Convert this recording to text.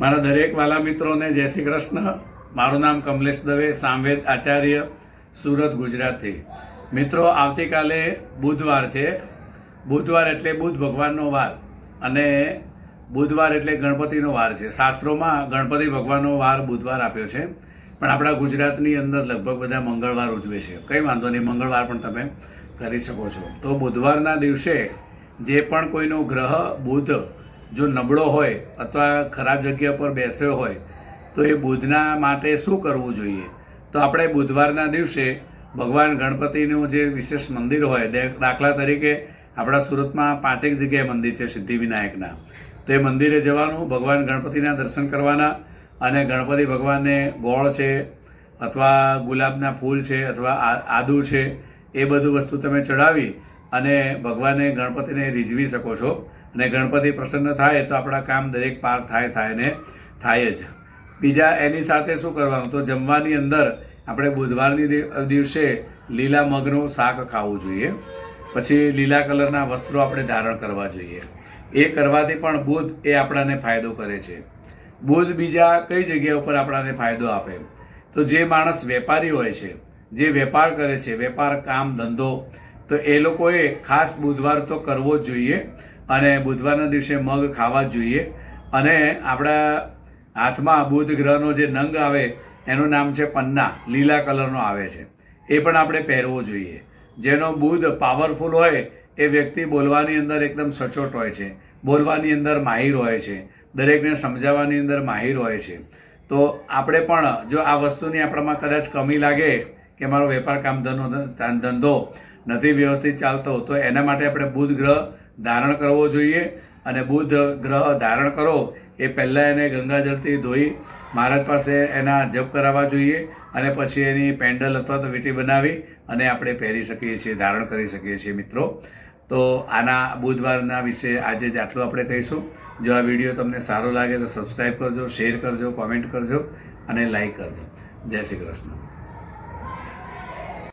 મારા દરેક વાલા મિત્રોને જય શ્રી કૃષ્ણ. મારું નામ કમલેશ દવે, સામવેદ આચાર્ય, સુરત, ગુજરાતથી. મિત્રો, આવતીકાલે બુધવાર છે. બુધવાર એટલે બુધ ભગવાનનો વાર અને બુધવાર એટલે ગણપતિનો વાર છે. શાસ્ત્રોમાં ગણપતિ ભગવાનનો વાર બુધવાર આપ્યો છે. પણ આપણા ગુજરાતની અંદર લગભગ બધા મંગળવાર ઉજવે છે. કંઈ વાંધો નહીં, મંગળવાર પણ તમે કરી શકો છો. તો બુધવારના દિવસે જે પણ કોઈનો ગ્રહ બુધ જો નબળો હોય અથવા ખરાબ જગ્યા પર બેસ્યો હોય, તો એ બુધના માટે શું કરવું જોઈએ? તો આપણે બુધવારના દિવસે ભગવાન ગણપતિનું જે વિશેષ મંદિર હોય દાખલા તરીકે આપણા સુરતમાં પાંચેક જગ્યાએ મંદિર છે સિદ્ધિવિનાયકના. તો એ મંદિરે જવાનું, ભગવાન ગણપતિના દર્શન કરવાના અને ગણપતિ ભગવાનને ગોળ છે અથવા ગુલાબના ફૂલ છે અથવા આદુ છે, એ બધું વસ્તુ તમે ચડાવી અને ભગવાને ગણપતિને રીઝવી શકો છો. અને ગણપતિ પ્રસન્ન થાય તો આપણા કામ દરેક પાર થાય થાય ને થાય જ. બીજા એની સાથે શું કરવાનું? તો જમવાની અંદર આપણે બુધવારની દિવસે લીલા મગનું શાક ખાવું જોઈએ. પછી લીલા કલરના વસ્ત્રો આપણે ધારણ કરવા જોઈએ. એ કરવાથી પણ બુધ એ આપણાને ફાયદો કરે છે. બુધ બીજા કઈ જગ્યા ઉપર આપણાને ફાયદો આપે? તો જે માણસ વેપારી હોય છે, જે વેપાર કરે છે, વેપાર, કામ, ધંધો, તો એ લોકોએ ખાસ બુધવાર તો કરવો જ જોઈએ. અને બુધવારના દિવસે મગ ખાવા જ જોઈએ. અને આપણા હાથમાં બુધ ગ્રહનો જે નંગ આવે, એનું નામ છે પન્ના, લીલા કલરનો આવે છે. એ પણ આપણે પહેરવો જોઈએ. જેનો બુધ પાવરફુલ હોય, એ વ્યક્તિ બોલવાની અંદર એકદમ સચોટ હોય છે. બોલવાની અંદર માહિર હોય છે. દરેકને સમજાવવાની અંદર માહિર હોય છે. તો આપણે પણ જો આ વસ્તુની આપણામાં કદાચ કમી લાગે કે મારો વેપાર કામ ધંધો ધંધો નથી વ્યવસ્થિત ચાલતો, તો એના માટે આપણે બુધ ગ્રહ ધારણ કરવો જોઈએ અને બુધ ગ્રહ ધારણ કરો, એ પહેલાં એને ગંગાજળથી ધોઈ મહારાજ પાસે એના જપ કરાવવા જોઈએ અને પછી એની પેન્ડલ અથવા તો વીંટી બનાવી અને આપણે પહેરી શકીએ છીએ, ધારણ કરી શકીએ છીએ મિત્રો. તો આના બુધવારના વિશે આજે જ આટલું આપણે કહીશું. જો આ વીડિયો તમને સારો લાગે તો સબસ્ક્રાઈબ કરજો શેર કરજો કોમેન્ટ કરજો અને લાઈક કરજો. જય શ્રી કૃષ્ણ.